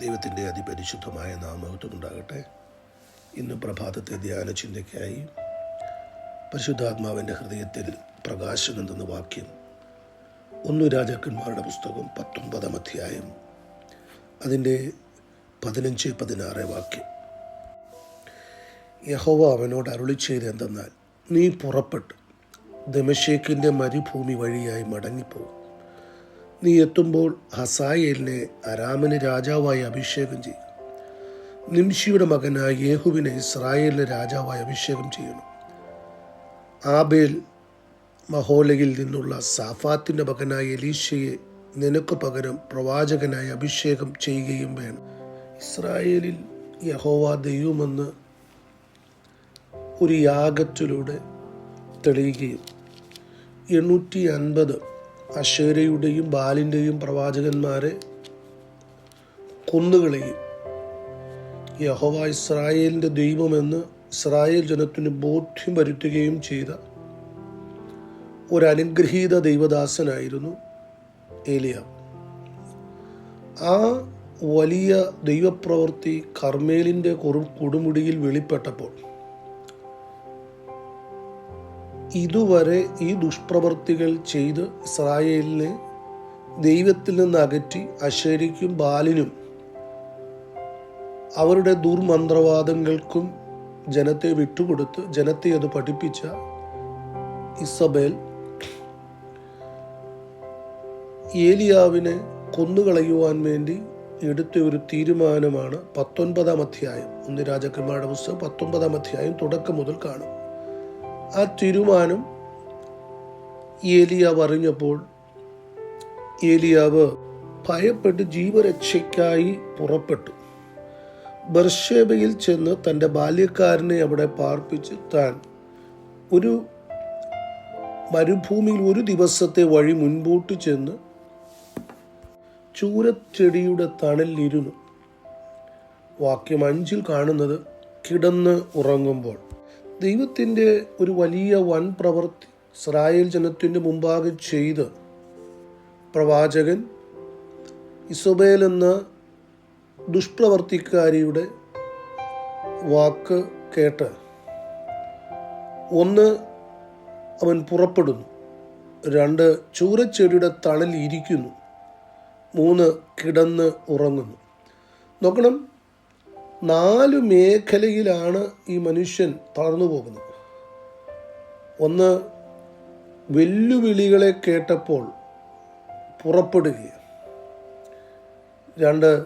ദൈവത്തിന്റെ അതിപരിശുദ്ധമായ നാമത്വം ഉണ്ടാകട്ടെ. ഇന്ന് പ്രഭാതത്തെ ധ്യാന ചിന്തയ്ക്കായി പരിശുദ്ധാത്മാവിന്റെ ഹൃദയത്തിൽ പ്രകാശം എന്തെന്ന വാക്യം ഒന്നു രാജാക്കന്മാരുടെ പുസ്തകം പത്തൊമ്പതാം അധ്യായം. അതിന്റെ പതിനഞ്ച് പതിനാറ് വാക്യം. യഹോവ അവനോട് അരുളി ചെയ്ത് എന്തെന്നാൽ നീ പുറപ്പെട്ട് ദമശേക്കിന്റെ മരുഭൂമി വഴിയായി മടങ്ങിപ്പോകും നീ എത്തുമ്പോൾ ഹസായേലിനെ അരാമന് രാജാവായി അഭിഷേകം ചെയ്യും. നിംഷിയുടെ മകനായ യേഹുവിനെ ഇസ്രായേലിന് രാജാവായി അഭിഷേകം ചെയ്യണം ആബേൽ മഹോലയിൽ നിന്നുള്ള സാഫാത്തിന്റെ മകനായ എലീശയെ നിനക്ക് പകരം പ്രവാചകനായി അഭിഷേകം ചെയ്യുകയും വേണം. ഇസ്രായേലിൽ യഹോവ ദൈവമെന്ന് ഒരു യാഗത്തിലൂടെ തെളിയുകയും എണ്ണൂറ്റി അൻപത് അഷേരയുടെയും ബാലിന്റെയും പ്രവാചകന്മാരെ കൊന്നുകളയും. യഹോവ ഇസ്രായേലിന്റെ ദൈവമെന്ന് ഇസ്രായേൽ ജനത്തിന് ബോധ്യം വരുത്തുകയും ചെയ്ത ഒരനുഗ്രഹീത ദൈവദാസനായിരുന്നു ഏലിയ ആ വലിയ ദൈവപ്രവൃത്തി കർമ്മേലിന്റെ കൊടുമുടിയിൽ വെളിപ്പെട്ടപ്പോൾ ഇതുവരെ ഈ ദുഷ്പ്രവൃത്തികൾ ചെയ്ത് ഇസ്രായേലിനെ ദൈവത്തിൽ നിന്ന് അകറ്റി അശേരിക്കും ബാലിനും അവരുടെ ദുർമന്ത്രവാദങ്ങൾക്കും ജനത്തെ വിട്ടുകൊടുത്ത് ജനത്തെ അത് പഠിപ്പിച്ച ഇസബേൽ ഏലിയാവിനെ കൊന്നുകളയുവാൻ വേണ്ടി എടുത്ത ഒരു തീരുമാനമാണ് പത്തൊൻപതാം അധ്യായം. ഒന്ന് രാജാക്കന്മാരുടെ പുസ്തകം പത്തൊമ്പതാം അധ്യായം തുടക്കം മുതൽ കാണും. ആ തീരുമാനം ഏലിയാവ് അറിഞ്ഞപ്പോൾ ഏലിയാവ് ഭയപ്പെട്ട് ജീവരക്ഷയ്ക്കായി പുറപ്പെട്ടു. ബർഷേബയിൽ ചെന്ന് തന്റെ ബാല്യക്കാരനെ അവിടെ പാർപ്പിച്ച് താൻ ഒരു മരുഭൂമിയിൽ ഒരു ദിവസത്തെ വഴി മുൻപോട്ട് ചെന്ന് ചൂരച്ചെടിയുടെ തണലിരുന്നു. വാക്യം അഞ്ചിൽ കാണുന്നത് കിടന്ന് ഉറങ്ങുമ്പോൾ. ദൈവത്തിന്റെ ഒരു വലിയ വൻ പ്രവൃത്തി ഇസ്രായേൽ ജനത്തിന്റെ മുമ്പാകെ ചെയ്ത് പ്രവാചകൻ ഇസബേൽ എന്ന ദുഷ്പ്രവർത്തിക്കാരിയുടെ വാക്ക് കേട്ട് ഒന്ന് അവൻ പുറപ്പെടുന്നു രണ്ട് ചൂരച്ചെടിയുടെ തണൽ ഇരിക്കുന്നു മൂന്ന് കിടന്ന് ഉറങ്ങുന്നു. നോക്കണം നാല് മേഖലയിലാണ് ഈ മനുഷ്യൻ തളർന്നു പോകുന്നത്. ഒന്ന് വെല്ലുവിളികളെ കേട്ടപ്പോൾ പുറപ്പെടുകയാണ്. രണ്ട്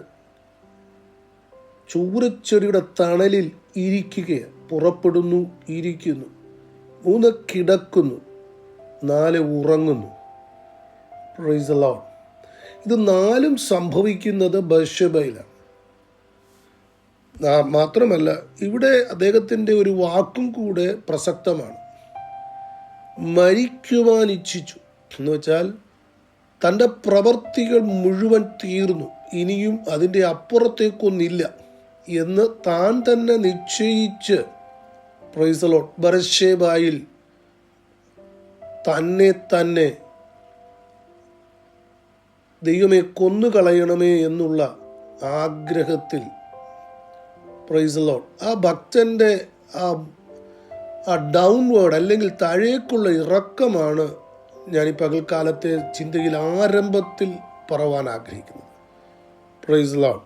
ചൂരച്ചെടിയുടെ തണലിൽ ഇരിക്കുക പുറപ്പെടുന്നു ഇരിക്കുന്നു. മൂന്ന് കിടക്കുന്നു. നാല് ഉറങ്ങുന്നു. ഇത് നാലും സംഭവിക്കുന്നത് ബഷബയിലാണ് മാത്രമല്ല ഇവിടെ അദ്ദേഹത്തിന്റെ ഒരു വാക്കും കൂടെ പ്രസക്തമാണ്. മരിക്കുവാൻ ഇച്ഛിച്ചു. എന്ന് വെച്ചാൽ തന്റെ പ്രവൃത്തികൾ മുഴുവൻ തീർന്നു. ഇനിയും അതിന്റെ അപ്പുറത്തേക്കൊന്നില്ല എന്ന് താൻ തന്നെ നിശ്ചയിച്ച് പ്രൈസലോട്ട് ബർഷേബായിൽ തന്നെ തന്നെ ദൈവമേ കൊന്നുകളയണമേ എന്നുള്ള ആഗ്രഹത്തിൽ പ്രൈസ് ലോൺ ആ ഭക്തന്റെ ആ ആ ഡൗൺവേർഡ് അല്ലെങ്കിൽ താഴേക്കുള്ള ഇറക്കമാണ് ഞാൻ ഈ പകൽക്കാലത്തെ ചിന്തയിൽ ആരംഭത്തിൽ പറവാൻ ആഗ്രഹിക്കുന്നത്. പ്രൈസ് ലോൺ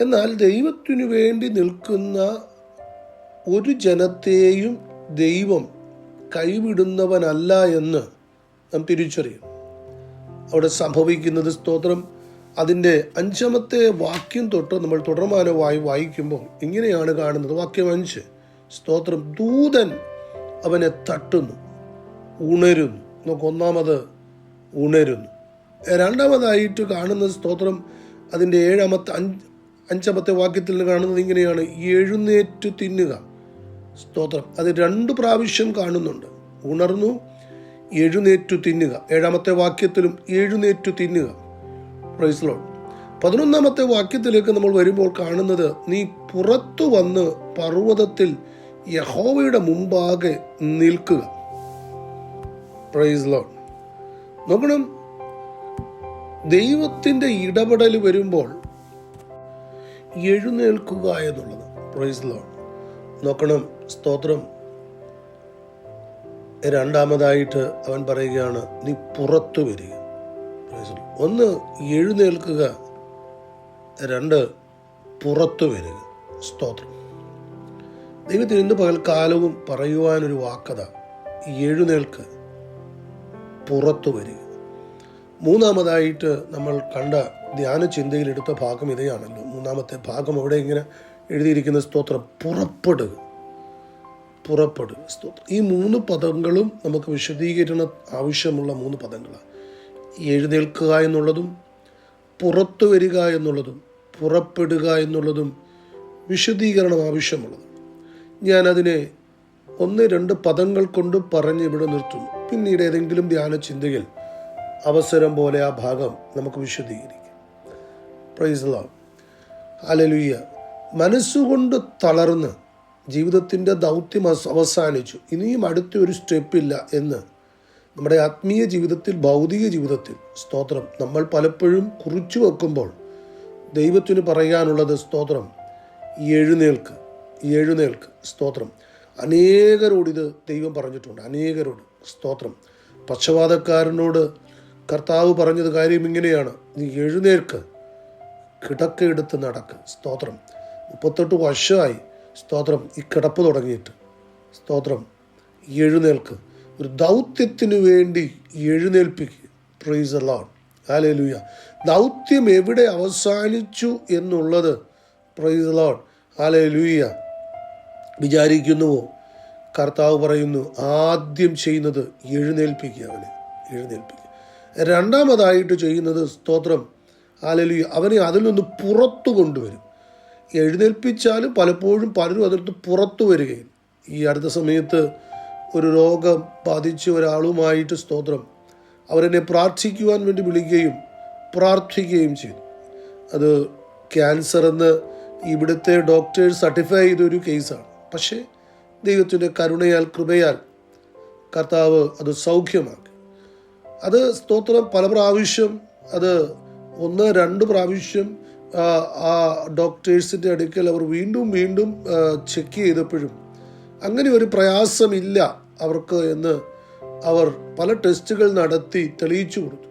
എന്നാൽ ദൈവത്തിനു വേണ്ടി നിൽക്കുന്ന ഒരു ജനത്തെയും ദൈവം കൈവിടുന്നവനല്ല എന്ന് നാം തിരിച്ചറിയും അവിടെ സംഭവിക്കുന്നത് സ്തോത്രം. അതിന്റെ അഞ്ചാമത്തെ വാക്യം തൊട്ട് നമ്മൾ തുടർമാനമായി വായിക്കുമ്പോൾ ഇങ്ങനെയാണ് കാണുന്നത്. വാക്യം അഞ്ച്. സ്തോത്രം. ദൂതൻ അവനെ തട്ടുന്നു ഉണരുന്നു. നമുക്ക് ഒന്നാമത് ഉണരുന്നു. രണ്ടാമതായിട്ട് കാണുന്ന സ്തോത്രം അതിന്റെ ഏഴാമത്തെ അഞ്ച് അഞ്ചാമത്തെ വാക്യത്തിൽ കാണുന്നത് ഇങ്ങനെയാണ്. എഴുന്നേറ്റ് തിന്നുക. സ്തോത്രം. അത് രണ്ട് പ്രാവശ്യം കാണുന്നുണ്ട്. ഉണർന്നു എഴുന്നേറ്റു തിന്നുക. ഏഴാമത്തെ വാക്യത്തിലും എഴുന്നേറ്റു തിന്നുക. പ്രൈസ്ലോൺ പതിനൊന്നാമത്തെ വാക്യത്തിലേക്ക് നമ്മൾ വരുമ്പോൾ കാണുന്നത് നീ പുറത്തു വന്ന് പർവതത്തിൽ യഹോവയുടെ മുമ്പാകെ നിൽക്കുക. പ്രൈസ് ലോ നോക്കണം ദൈവത്തിന്റെ ഇടപെടൽ വരുമ്പോൾ എഴുന്നേൽക്കുക എന്നുള്ളത്. പ്രൈസ് ലോ നോക്കണം സ്തോത്രം. രണ്ടാമതായിട്ട് അവൻ പറയുകയാണ് നീ പുറത്തു വരിക. ഒന്ന് എഴുന്നേൽക്കുക രണ്ട് പുറത്തു വരിക. സ്തോത്രം. ദൈവത്തിന് ഇന്ന് പകൽക്കാലവും പറയുവാനൊരു വാക്കത. എഴുന്നേൽക്ക് പുറത്തു വരിക. മൂന്നാമതായിട്ട് നമ്മൾ കണ്ട ധ്യാന ചിന്തയിൽ എടുത്ത ഭാഗം ഇതയാണല്ലോ മൂന്നാമത്തെ ഭാഗം അവിടെ ഇങ്ങനെ എഴുതിയിരിക്കുന്ന സ്തോത്രം പുറപ്പെടുക. പുറപ്പെടുക. സ്തോത്രം. ഈ മൂന്ന് പദങ്ങളും നമുക്ക് വിശദീകരണം ആവശ്യമുള്ള മൂന്ന് പദങ്ങളാണ്. എഴുന്നേൽക്കുക എന്നുള്ളതും പുറത്തു വരിക എന്നുള്ളതും പുറപ്പെടുക എന്നുള്ളതും വിശദീകരണം ആവശ്യമുള്ളത്. ഞാനതിനെ ഒന്ന് രണ്ട് പദങ്ങൾ കൊണ്ട് പറഞ്ഞ് ഇവിടെ നിർത്തും പിന്നീട് ഏതെങ്കിലും ധ്യാന ചിന്തയിൽ അവസരം പോലെ ആ ഭാഗം നമുക്ക് വിശദീകരിക്കാം. പ്രൈസ് അലലുയ്യ മനസ്സുകൊണ്ട് തളർന്ന് ജീവിതത്തിന്റെ ദൗത്യം അവസാനിച്ചു. ഇനിയും അടുത്ത ഒരു സ്റ്റെപ്പില്ല എന്ന് നമ്മുടെ ആത്മീയ ജീവിതത്തിൽ ഭൗതിക ജീവിതത്തിൽ സ്തോത്രം നമ്മൾ പലപ്പോഴും കുറിച്ചു വെക്കുമ്പോൾ ദൈവത്തിന് പറയാനുള്ളത് സ്തോത്രം എഴുന്നേൽക്ക് എഴുന്നേൽക്ക് സ്തോത്രം. അനേകരോട് ഇത് ദൈവം പറഞ്ഞിട്ടുണ്ട് അനേകരോട് സ്തോത്രം. പക്ഷപാതക്കാരനോട് കർത്താവ് പറഞ്ഞത് കാര്യം ഇങ്ങനെയാണ് നീ എഴുന്നേൽക്ക് കിടക്കെടുത്ത് നടക്ക്. സ്തോത്രം. മുപ്പത്തെട്ട് വർഷമായി സ്തോത്രം ഈ കിടപ്പ് തുടങ്ങിയിട്ട്. സ്തോത്രം എഴുന്നേൽക്ക്. ഒരു ദൗത്യത്തിനു വേണ്ടി എഴുന്നേൽപ്പിക്കുക. പ്രൈസ് അലോൺ ഹാലേലൂയ ദൗത്യം എവിടെ അവസാനിച്ചു എന്നുള്ളത് പ്രൈസ് അലോൺ ഹാലേലൂയ വിചാരിക്കുന്നുവോ? കർത്താവ് പറയുന്നു ആദ്യം ചെയ്യുന്നത് എഴുന്നേൽപ്പിക്കുക അവനെ. എഴുന്നേൽപ്പിക്കുക. രണ്ടാമതായിട്ട് ചെയ്യുന്നത് സ്തോത്രം. ഹാലലൂയ അവനെ അതിൽ നിന്ന് പുറത്തു കൊണ്ടുവരും. എഴുന്നേൽപ്പിച്ചാലും പലപ്പോഴും പലരും അതിൽ പുറത്തു വരികയും ഈ അടുത്ത സമയത്ത് ഒരു രോഗം ബാധിച്ച ഒരാളുമായിട്ട് സ്തോത്രം. അവരെന്നെ പ്രാർത്ഥിക്കുവാൻ വേണ്ടി വിളിക്കുകയും പ്രാർത്ഥിക്കുകയും ചെയ്തു. അത് ക്യാൻസർ എന്ന് ഇവിടുത്തെ ഡോക്ടേഴ്സ് സർട്ടിഫൈ ചെയ്തൊരു കേസാണ്. പക്ഷേ ദൈവത്തിന്റെ കരുണയാൽ കൃപയാൽ കർത്താവ് അത് സൗഖ്യമാക്കി. അത് സ്തോത്രം പല പ്രാവശ്യം അത് ഒന്ന് രണ്ട് പ്രാവശ്യം ആ, ഡോക്ടേഴ്സിന്റെ അടുക്കൽ അവർ വീണ്ടും വീണ്ടും ചെക്ക് ചെയ്തപ്പോഴും അങ്ങനെ ഒരു പ്രയാസമില്ല. അവർക്ക് എന്ന് അവർ പല ടെസ്റ്റുകൾ നടത്തി തെളിയിച്ചു കൊടുത്തു.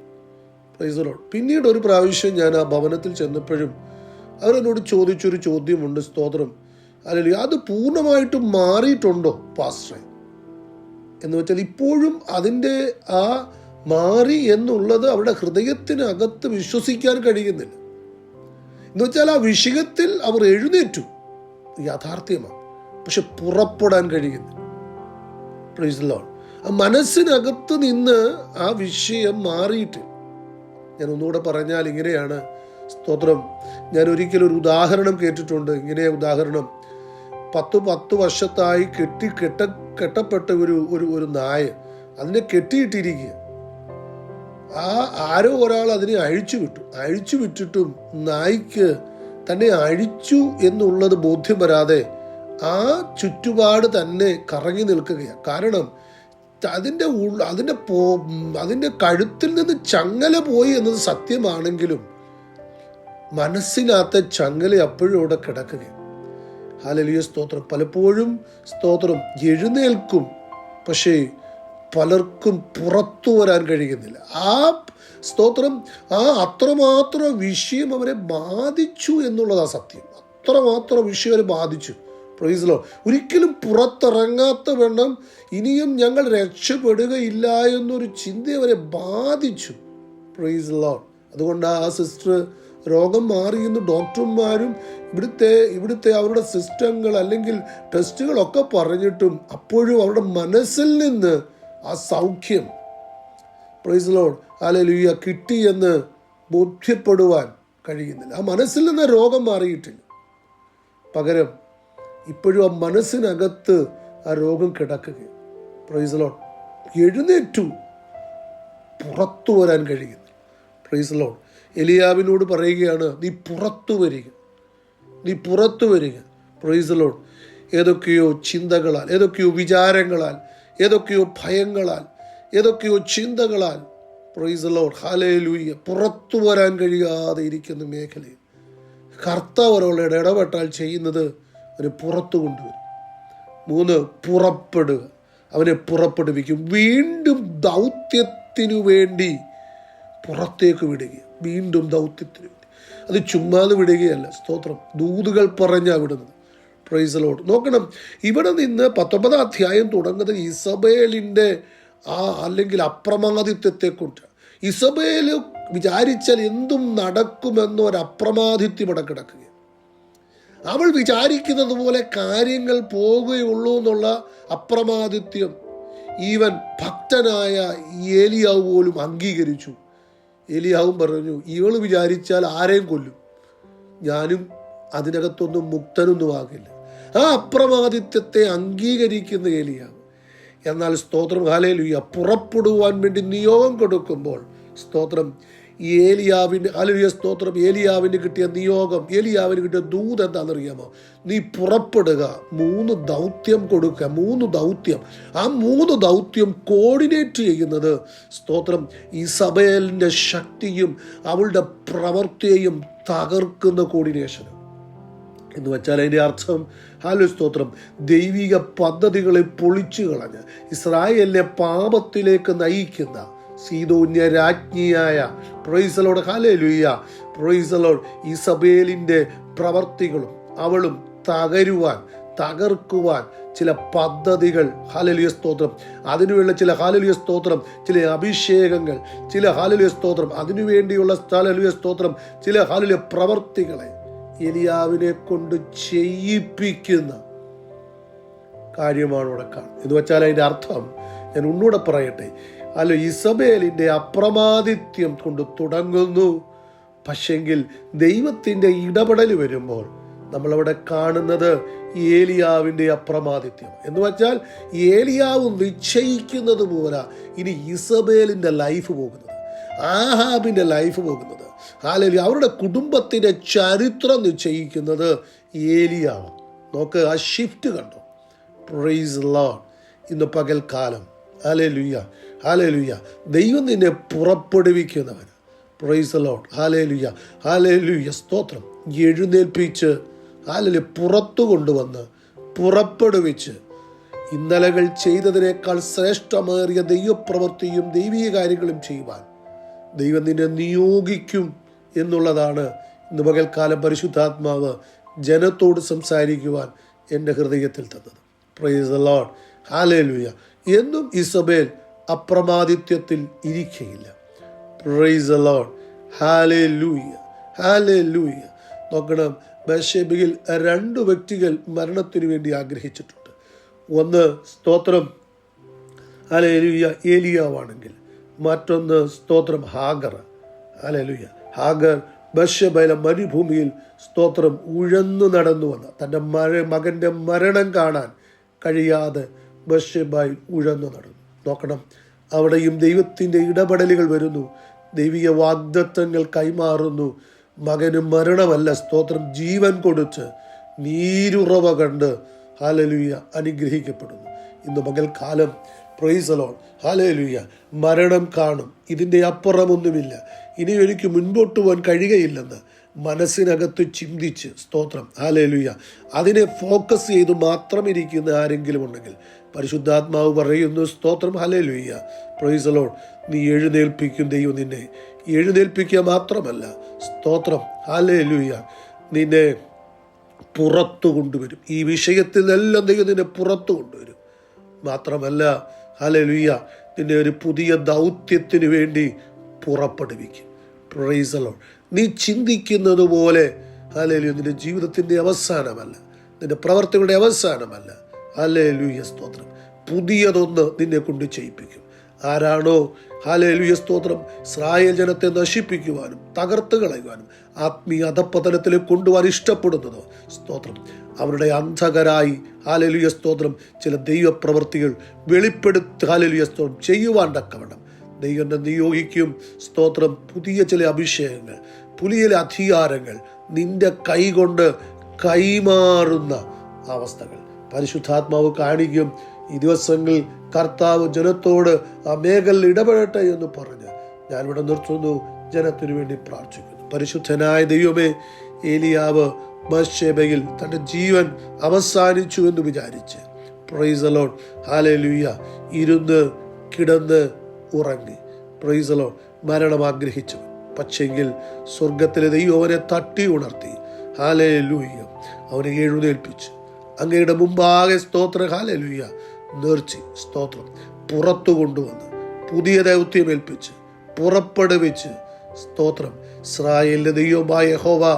പ്രൈസറോൾ പിന്നീട് ഒരു പ്രാവശ്യം ഞാൻ ആ ഭവനത്തിൽ ചെന്നപ്പോഴും അവരെന്നോട് ചോദിച്ചൊരു ചോദ്യമുണ്ട് സ്തോത്രം. അല്ലെങ്കിൽ അത് പൂർണമായിട്ടും മാറിയിട്ടുണ്ടോ പാസ്റ്ററെ? എന്ന് വെച്ചാൽ ഇപ്പോഴും അതിന്റെ ആ മാറി എന്നുള്ളത് അവരുടെ ഹൃദയത്തിനകത്ത് വിശ്വസിക്കാൻ കഴിയുന്നില്ല. എന്ന് വെച്ചാൽ ആ വിഷയത്തിൽ അവർ എഴുന്നേറ്റു. യാഥാർത്ഥ്യമാണ്. പക്ഷെ പുറപ്പെടാൻ കഴിയുന്നില്ല. Praise ലോൺ. ആ മനസ്സിനകത്ത് നിന്ന് ആ വിഷയം മാറിയിട്ട് ഞാൻ ഒന്നുകൂടെ പറഞ്ഞാൽ ഇങ്ങനെയാണ് സ്തോത്രം. ഞാൻ ഒരിക്കലും ഒരു ഉദാഹരണം കേട്ടിട്ടുണ്ട്. ഇങ്ങനെ ഉദാഹരണം. പത്ത് പത്ത് വർഷത്തായി കെട്ടി കെട്ട കെട്ടപ്പെട്ട ഒരു ഒരു ഒരു നായ അതിനെ കെട്ടിയിട്ടിരിക്കുക. ആ ആരോ ഒരാൾ അതിനെ അഴിച്ചു വിട്ടു. അഴിച്ചു വിട്ടിട്ടും നായ്ക്ക് തന്നെ അഴിച്ചു എന്നുള്ളത് ബോധ്യം വരാതെ ആ ചുറ്റുപാട് തന്നെ കറങ്ങി നിൽക്കുകയാണ് കാരണം അതിന്റെ അതിന്റെ പോ അതിന്റെ കഴുത്തിൽ നിന്ന് ചങ്ങല പോയി എന്നത് സത്യമാണെങ്കിലും മനസ്സിനകത്തെ ചങ്ങല അപ്പോഴും അവിടെ കിടക്കുകയാണ് ഹാലലിയ സ്തോത്രം. പലപ്പോഴും സ്തോത്രം എഴുന്നേൽക്കും പക്ഷേ പലർക്കും പുറത്തു വരാൻ കഴിയുന്നില്ല. ആ സ്തോത്രം ആ അത്രമാത്രം വിഷയം അവരെ ബാധിച്ചു എന്നുള്ളതാണ് സത്യം. അത്രമാത്രം വിഷയം അവരെ ബാധിച്ചു. പ്രൈസിലോ ഒരിക്കലും പുറത്തിറങ്ങാത്ത വേണം ഇനിയും ഞങ്ങൾ രക്ഷപ്പെടുകയില്ല എന്നൊരു ചിന്ത അവരെ ബാധിച്ചു. പ്രൈസ് ലോഡ് അതുകൊണ്ട് ആ സിസ്റ്റർ രോഗം മാറിയെന്ന് ഡോക്ടർമാരും ഇവിടുത്തെ ഇവിടുത്തെ അവരുടെ സിസ്റ്റങ്ങൾ അല്ലെങ്കിൽ ടെസ്റ്റുകളൊക്കെ പറഞ്ഞിട്ടും അപ്പോഴും അവരുടെ മനസ്സിൽ നിന്ന് ആ സൗഖ്യം പ്രൈസ് ലോഡ് ആലലുയ്യ കിട്ടിയെന്ന് ബോധ്യപ്പെടുവാൻ കഴിയുന്നില്ല. ആ മനസ്സിൽ നിന്ന് രോഗം മാറിയിട്ടില്ല. പകരം ഇപ്പോഴും ആ മനസ്സിനകത്ത് ആ രോഗം കിടക്കുകയും പ്രൈസലോൺ എഴുന്നേറ്റു. പുറത്തു വരാൻ കഴിയുന്നു പ്രൈസലോൺ എലിയാവിനോട് പറയുകയാണ് നീ പുറത്തു വരിക. നീ പുറത്തു വരിക. പ്രൈസലോൺ ഏതൊക്കെയോ ചിന്തകളാൽ ഏതൊക്കെയോ വിചാരങ്ങളാൽ ഏതൊക്കെയോ ഭയങ്ങളാൽ ഏതൊക്കെയോ ചിന്തകളാൽ പ്രൈസലോൺ ഹാലയിലൂയ്യ പുറത്തു വരാൻ കഴിയാതെ ഇരിക്കുന്ന മേഖലയിൽ. കർത്താവ് ഒരാളോട് ഇടപെട്ടാൽ ചെയ്യുന്നത് അവന് പുറത്തു കൊണ്ടുവരും. മൂന്ന് പുറപ്പെടുക. അവനെ പുറപ്പെടുവിക്കും. വീണ്ടും ദൗത്യത്തിനു വേണ്ടി പുറത്തേക്ക് വിടുക വീണ്ടും ദൗത്യത്തിന് വേണ്ടി. അത് ചുമ്മാതെ വിടുകയല്ല സ്തോത്രം. ദൂതുകൾ പറഞ്ഞാൽ വിടുന്നത്. പ്രൈസലോട് നോക്കണം ഇവിടെ നിന്ന് പത്തൊമ്പതാം അധ്യായം തുടങ്ങുന്നത് ഇസബേലിന്റെ ആ അല്ലെങ്കിൽ അപ്രമാദിത്വത്തെക്കുറിച്ചാണ് ഇസബേൽ വിചാരിച്ചാൽ എന്തും നടക്കുമെന്നൊരപ്രമാദിത്യം ഇവിടെ കിടക്കുക അവൾ വിചാരിക്കുന്നത് പോലെ കാര്യങ്ങൾ പോവുകയുള്ളൂ എന്നുള്ള അപ്രമാദിത്യം ഈവൻ ഭക്തനായ ഏലിയാവ് പോലും അംഗീകരിച്ചു. ഏലിയാവും പറഞ്ഞു ഇവൾ വിചാരിച്ചാൽ ആരെയും കൊല്ലും. ഞാനും അതിനകത്തൊന്നും മുക്തനൊന്നും ആകില്ല. ആ അപ്രമാദിത്യത്തെ അംഗീകരിക്കുന്ന ഏലിയാവ് എന്നാൽ സ്തോത്രം ഹാലേലുയ്യ പുറപ്പെടുവാൻ വേണ്ടി നിയോഗം കൊടുക്കുമ്പോൾ സ്തോത്രം ഏലിയാവിന് അലുയ സ്തോത്രം. ഏലിയാവിന് കിട്ടിയ നിയോഗം ഏലിയാവിന് കിട്ടിയ ദൂത് എന്താണെന്നറിയാമോ? നീ പുറപ്പെടുക മൂന്ന് ദൗത്യം കൊടുക്കുക മൂന്ന് ദൗത്യം. ആ മൂന്ന് ദൗത്യം കോർഡിനേറ്റ് ചെയ്യുന്നത് സ്തോത്രം ഈ സഭയലിന്റെ ശക്തിയും അവളുടെ പ്രവൃത്തിയെയും തകർക്കുന്ന കോർഡിനേഷനും എന്ന് വെച്ചാൽ അതിന്റെ അർത്ഥം ഹാലു സ്തോത്രം ദൈവിക പദ്ധതികളെ പൊളിച്ചു കളഞ്ഞ് ഇസ്രായേലിനെ പാപത്തിലേക്ക് നയിക്കുന്ന സീതോന്യ രാജ്ഞിയായ പ്രൊയ്സലോട് ലുയ്യ പ്രൊയ്സലോട് ഇസബേലിന്റെ പ്രവർത്തികളും അവളും തകരുവാൻ തകർക്കുവാൻ ചില പദ്ധതികൾ ഹാലലിയ സ്തോത്രം. അതിനുവേണ്ട ചില ഹാലലിയ സ്തോത്രം. ചില അഭിഷേകങ്ങൾ ചില ഹാലലിയ സ്തോത്രം. അതിനുവേണ്ടിയുള്ള ഹാലലിയ സ്തോത്രം. ചില ഹാലലിയ പ്രവർത്തികളെ എലിയാവിനെ കൊണ്ട് ചെയ്യിപ്പിക്കുന്ന കാര്യമാണ് കാണുന്നത്. എന്ന് വെച്ചാൽ അതിന്റെ അർത്ഥം ഞാൻ ഒന്നുകൂടെ പറയട്ടെ. അല്ല ഇസബേലിന്റെ അപ്രമാദിത്യം കൊണ്ട് തുടങ്ങുന്നു. പക്ഷെങ്കിൽ ദൈവത്തിന്റെ ഇടപെടൽ വരുമ്പോൾ നമ്മളവിടെ കാണുന്നത് ഏലിയാവിന്റെ അപ്രമാദിത്യം. എന്ന് വെച്ചാൽ ഏലിയാവ് നിശ്ചയിക്കുന്നത് പോലെ ഇനി ഇസബേലിന്റെ ലൈഫ് പോകുന്നത്. ആഹാബിന്റെ ലൈഫ് പോകുന്നത്. ഹാലലി അവരുടെ കുടുംബത്തിന്റെ ചരിത്രം നിശ്ചയിക്കുന്നത് ഏലിയാവ് നോക്ക് ആ ഷിഫ്റ്റ് കണ്ടു? പ്രൈസ് ലോൺ ഇന്ന് പകൽക്കാലം. അല്ലെ ലുയ്യ ഹാലേ ലുയ്യ ദൈവം നിന്നെ പുറപ്പെടുവിക്കുന്നവൻ. പ്രൈസ് ലോഡ് ഹാലേ ലുയ്യ ഹാലേ ലുയ്യ സ്തോത്രം. എഴുന്നേൽപ്പിച്ച് ഹാലല് പുറത്തു കൊണ്ടുവന്ന് പുറപ്പെടുവിച്ച്. ഇന്നലകൾ ചെയ്തതിനേക്കാൾ ശ്രേഷ്ഠമേറിയ ദൈവപ്രവൃത്തിയും ദൈവീയ കാര്യങ്ങളും ചെയ്യുവാൻ. ദൈവം നിന്നെ നിയോഗിക്കും എന്നുള്ളതാണ് ഇന്ന് പകൽക്കാലം പരിശുദ്ധാത്മാവ് ജനത്തോട് സംസാരിക്കുവാൻ എന്റെ ഹൃദയത്തിൽ തന്നത്. പ്രൈസ് ലോഡ് ഹാലേ ലുയ എന്നും ഇസബേൽ അപ്രമാദിത്വത്തിൽ ഇരിക്കയില്ല. നോക്കണം ബഷേബിയിൽ രണ്ട് വ്യക്തികൾ മരണത്തിനു വേണ്ടി ആഗ്രഹിച്ചിട്ടുണ്ട്. ഒന്ന് സ്തോത്രം ഹാലേ ലൂയ ഏലിയാവാണെങ്കിൽ. മറ്റൊന്ന് സ്തോത്രം ഹാഗർ. ഹാലേ ലൂയ ഹാഗർ ബഷബൈല മരുഭൂമിയിൽ സ്തോത്രം ഉഴന്നു നടന്നു വന്ന തന്റെ മര മകന്റെ മരണം കാണാൻ കഴിയാതെ ബഷബായി ഉഴന്നു നടന്നു. നോക്കണം. അവിടെയും ദൈവത്തിന്റെ ഇടപെടലുകൾ വരുന്നു. ദൈവിക വാഗ്ദത്തങ്ങൾ കൈമാറുന്നു. മകന് മരണമല്ല സ്തോത്രം ജീവൻ കൊടുത്ത് നീരുറവ കണ്ട് ഹാലലുയ അനുഗ്രഹിക്കപ്പെടുന്നു. ഇന്ന് പകൽക്കാലം പ്രൈസലോൺ ഹാലലുയ മരണം കാണും. ഇതിന്റെ അപ്പുറമൊന്നുമില്ല. ഇനി എനിക്ക് മുൻപോട്ട് പോകാൻ കഴിയുകയില്ലെന്ന് മനസ്സിനകത്ത് ചിന്തിച്ച് സ്തോത്രം. ഹാലേലുയ അതിനെ ഫോക്കസ് ചെയ്ത് മാത്രം ഇരിക്കുന്ന ആരെങ്കിലും ഉണ്ടെങ്കിൽ പരിശുദ്ധാത്മാവ് പറയുന്നു സ്തോത്രം ഹലേലുയ്യ പ്രൊഫീസലോൺ നീ എഴുന്നേൽപ്പിക്കും ദൈവം നിന്നെ. എഴുന്നേൽപ്പിക്കുക മാത്രമല്ല സ്തോത്രം ഹാലേലുയ്യ നിന്നെ പുറത്തു കൊണ്ടുവരും. ഈ വിഷയത്തിൽ നിന്നെല്ലാം ദൈവം നിന്നെ പുറത്തു കൊണ്ടുവരും. മാത്രമല്ല ഹലലുയ്യ നിന്നെ ഒരു പുതിയ ദൗത്യത്തിന് വേണ്ടി പുറപ്പെടുവിക്കും. പ്രൊഫീസലോൺ നീ ചിന്തിക്കുന്നത് പോലെ ഹലലു നിന്റെ ജീവിതത്തിന്റെ അവസാനമല്ല നിന്റെ പ്രവർത്തികളുടെ അവസാനമല്ല ഹലേലുയ സ്തോത്രം. പുതിയതൊന്ന് നിന്നെ കൊണ്ട് ചെയ്യിപ്പിക്കും. ആരാണോ? ഹാലേലുയ സ്തോത്രം. ഇസ്രായേൽ ജനത്തെ നശിപ്പിക്കുവാനും തകർത്ത് കളയുവാനും ആത്മീയ അധപ്പതനത്തിലേക്ക് കൊണ്ടുപോകാൻ ഇഷ്ടപ്പെടുന്നതോ? സ്തോത്രം. അവരുടെ അന്ധകരായി ഹാലലുയ സ്തോത്രം. ചില ദൈവപ്രവൃത്തികൾ വെളിപ്പെടുത്തി ഹാലലുയ സ്തോത്രം ചെയ്യുവാൻ തക്കവണ്ണം. ദൈവം നിയോഗിക്കും. സ്തോത്രം. പുതിയ ചില അഭിഷേകങ്ങൾ പുതിയ അധികാരങ്ങൾ നിന്റെ കൈകൊണ്ട് കൈമാറുന്ന അവസ്ഥകൾ. പരിശുദ്ധാത്മാവ് കാണിക്കും. ഈ ദിവസങ്ങളിൽ കർത്താവ് ജനത്തോട് ആ മേഖലയിൽ ഇടപെടട്ടെ എന്ന് പറഞ്ഞ് ഞാനിവിടെ നിർത്തുന്നു. ജനത്തിനു വേണ്ടി പ്രാർത്ഥിക്കുന്നു. പരിശുദ്ധനായ ദൈവമേ ഏലിയാവ് ബഷേബയിൽ തന്റെ ജീവൻ അവസാനിച്ചു എന്ന് വിചാരിച്ച് പ്രൈസലോൺ ഹാലലുയ്യ ഇരുന്ന് കിടന്ന് ഉറങ്ങി. പ്രൈസ് പ്രൈസലോൺ മരണം ആഗ്രഹിച്ചു പക്ഷെങ്കിൽ സ്വർഗത്തിലെ ദൈവം അവനെ തട്ടി ഉണർത്തി. ഹാലേ ലൂയ്യ അവനെ എഴുന്നേൽപ്പിച്ച്. അങ്ങയുടെ മുമ്പാകെ സ്തോത്ര. ഹാലലുയ്യ ലൂയ്യ നേർച്ചി സ്തോത്രം. പുറത്തു കൊണ്ടുവന്ന് പുതിയ ദൗത്യം ഏൽപ്പിച്ച് പുറപ്പെടുവിച്ച് സ്തോത്രം. ഇസ്രായേലിന്റെ ദൈവമായ ഹോവ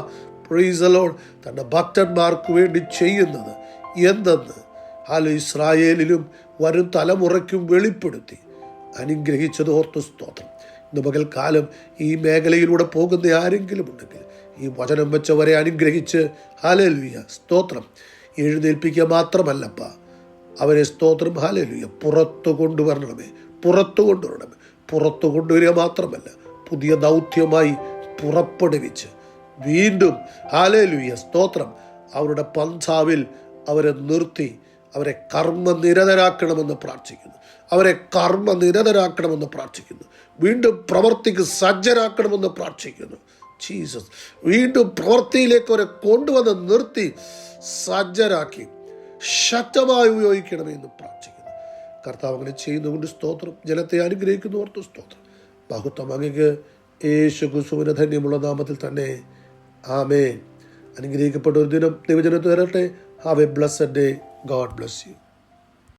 പ്രീസലോൺ തന്റെ ഭക്തന്മാർക്ക് വേണ്ടി ചെയ്യുന്നത് എന്തെന്ന് ഹാലോ ഇസ്രായേലിലും വരും തലമുറയ്ക്കും വെളിപ്പെടുത്തി. അനുഗ്രഹിച്ചത് ഓർത്ത് സ്തോത്രം. ഇന്ന് പകൽക്കാലം ഈ മേഖലയിലൂടെ പോകുന്ന ആരെങ്കിലും ഉണ്ടെങ്കിൽ ഈ വചനം വെച്ചവരെ അനുഗ്രഹിച്ച് ഹാലലുയ സ്തോത്രം. എഴുന്നേൽപ്പിക്കുക മാത്രമല്ലപ്പ. അവരെ സ്തോത്രം ഹാലലുയ്യ പുറത്തു കൊണ്ടുവരണമേ. പുറത്തു കൊണ്ടുവരണമേ. പുറത്തു കൊണ്ടുവരിക മാത്രമല്ല പുതിയ ദൗത്യമായി പുറപ്പെടുവിച്ച് വീണ്ടും ഹാലലുയ്യ സ്തോത്രം. അവരുടെ പന്ഥാവിൽ അവരെ നിർത്തി അവരെ കർമ്മനിരതരാക്കണമെന്ന് പ്രാർത്ഥിക്കുന്നു. അവരെ കർമ്മനിരതരാക്കണമെന്ന് പ്രാർത്ഥിക്കുന്നു. വീണ്ടും പ്രവർത്തിക്ക് സജ്ജരാക്കണമെന്ന് പ്രാർത്ഥിക്കുന്നു. ജീസസ് വീണ്ടും പ്രവൃത്തിയിലേക്ക് അവരെ കൊണ്ടുവന്ന് നിർത്തി സജ്ജരാക്കി ശക്തമായി ഉപയോഗിക്കണമെന്ന് പ്രാർത്ഥിക്കുന്നു. കർത്താവ് അങ്ങനെ ചെയ്യുന്നതുകൊണ്ട് സ്തോത്രം. ജലത്തെ അനുഗ്രഹിക്കുന്നു സ്തോത്രം. ബഹുത്വം അങ്ങക്ക് യേശു കുസുവിന് ധന്യമുള്ള നാമത്തിൽ തന്നെ. ആമേ അനുഗ്രഹിക്കപ്പെട്ട ഒരു ദിനം ദൈവജനത്ത് തരട്ടെ. Have a blessed day God bless you